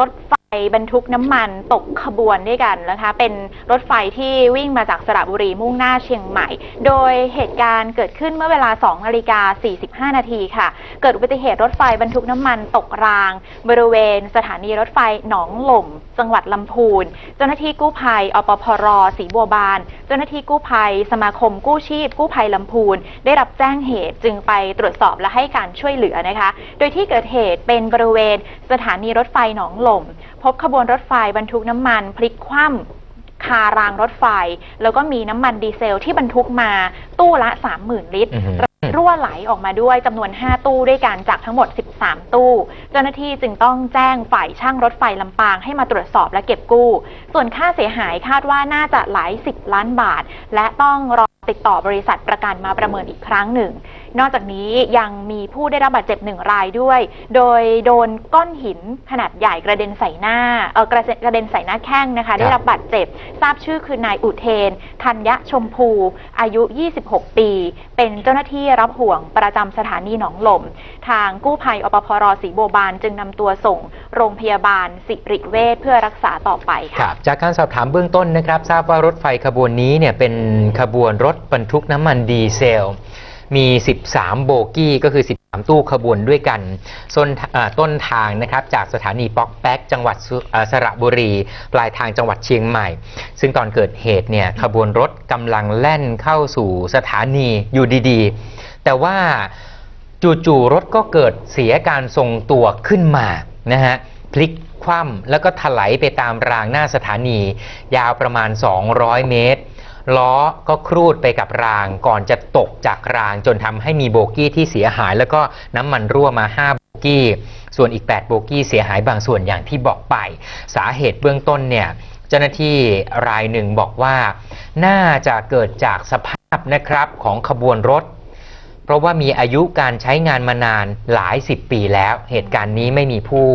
รถไฟ บรรทุกน้ำมันตกขบวนด้วยกันนะคะ เป็นรถไฟที่วิ่งมาจากสระบุรีมุ่งหน้าเชียงใหม่ โดยเหตุการณ์เกิดขึ้นเมื่อเวลา 2 นาฬิกา 45 นาทีค่ะ เกิดอุบัติเหตุรถไฟบรรทุกน้ำมันตกราง บริเวณสถานีรถไฟหนองหล่ม จังหวัดลำพูน เจ้าหน้าที่กู้ภัยอปพรศรีบัวบาน เจ้าหน้าที่กู้ภัย สมาคมกู้ชีพ กู้ภัยลำพูน ได้รับแจ้งเหตุจึงไปตรวจสอบและให้การช่วยเหลือนะคะ โดยที่เกิดเหตุเป็นบริเวณสถานีรถไฟหนองหล่มพบขบวนรถไฟบรรทุกน้ำมัน พลิกคว่ำคารางรถไฟ แล้วก็มีน้ำมันดีเซลที่บรรทุกมาตู้ละ 30,000 ลิตรอือฮึรั่วไหลออกมาด้วยจำนวน 5 ตู้ด้วยกันจากทั้งหมด 13 ตู้ เจ้าหน้าที่จึงต้องแจ้งฝ่ายช่างรถไฟลำปางให้มาตรวจสอบและเก็บกู้ ส่วนค่าเสียหายคาดว่าน่าจะหลาย10ล้านบาท และต้องรอ ติดต่อบริษัทประกันมาประเมินอีกครั้งหนึ่ง นอกจากนี้ยังมีผู้ได้รับบาดเจ็บหนึ่งรายด้วย โดยโดนก้อนหินขนาดใหญ่กระเด็นใส่หน้า เออกระเซ็นกระเด็นใส่หน้าแข้งนะคะ ได้รับบาดเจ็บ ทราบชื่อคือนายอุเทน ธัญญชมพู อายุ 26 ปี เป็นเจ้าหน้าที่รับห่วงประจำสถานีหนองหล่ม ทางกู้ภัยอปพรศรีโบบานจึงนำตัวส่ง โรงพยาบาลสิริเวชเพื่อรักษาต่อไปค่ะ จากการสอบถามเบื้องต้นนะครับ ทราบว่ารถไฟขบวนนี้เนี่ยเป็นขบวนรถบรรทุกน้ำมันดีเซล มี 13 โบกี้ก็คือ 13 ตู้ขบวนด้วยกันส่วนต้นทางนะครับจากสถานีป๊อกแป๊กจังหวัดสสระบุรี ปลายทางจังหวัดเชียงใหม่ ซึ่งตอนเกิดเหตุเนี่ยขบวนรถกำลังแล่นเข้าสู่สถานีอยู่ดีๆ แต่ว่าจู่ๆรถก็เกิดเสียการทรงตัวขึ้นมา นะฮะพลิกคว่ำแล้วก็ถลายไปตามรางหน้าสถานี ยาวประมาณ 200 เมตร ล้อก็ครูดไปกับรางก่อนจะตกจากรางจนทำให้มีโบกี้ที่เสียหาย แล้วก็น้ำมันรั่วมา 5 โบกี้ ส่วนอีก 8 โบกี้เสียหายบางส่วนอย่างที่บอกไป สาเหตุเบื้องต้นเนี่ยเจ้าหน้าที่รายหนึ่งบอกว่า น่าจะเกิดจากสภาพนะครับของขบวนรถ ราะว่ามีอายุการใช้งานมานานหลายสิบปีแล้ว เหตุการณ์นี้ไม่มีผู้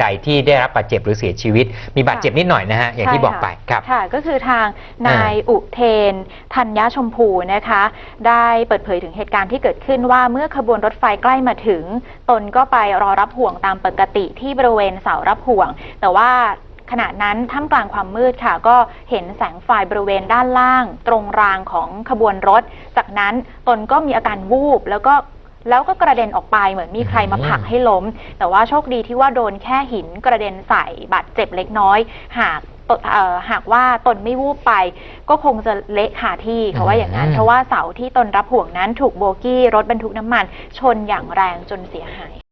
ใดที่ได้รับบาดเจ็บหรือเสียชีวิต มีบาดเจ็บนิดหน่อยนะฮะ อย่างที่บอกไปครับ ค่ะ ก็คือทางนายอุเทน ธัญญชมพูนะคะ ได้เปิดเผยถึงเหตุการณ์ที่เกิดขึ้นว่าเมื่อขบวนรถไฟใกล้มาถึง ตนก็ไปรอรับห่วงตามปกติที่บริเวณเสารับห่วง แต่ว่า ขณะนั้นท่ามกลางความมืดค่ะ ก็เห็นแสงไฟบริเวณด้านล่าง ตรงรางของขบวนรถ จากนั้นตนก็มีอาการวูบแล้วก็แล้วก็กระเด็นออกไปเหมือนมีใครมาผลักให้ล้ม แต่ว่าโชคดีที่ว่าโดนแค่หินกระเด็นใส่บาดเจ็บเล็กน้อย หากเอ่อหากว่าตนไม่วูบไป ก็คงจะเละคาที่เขาว่าอย่างนั้นเพราะว่าเสาที่ตนรับห่วงนั้นถูกโบกี้รถบรรทุกน้ำมัน ชนอย่างแรงจนเสียหาย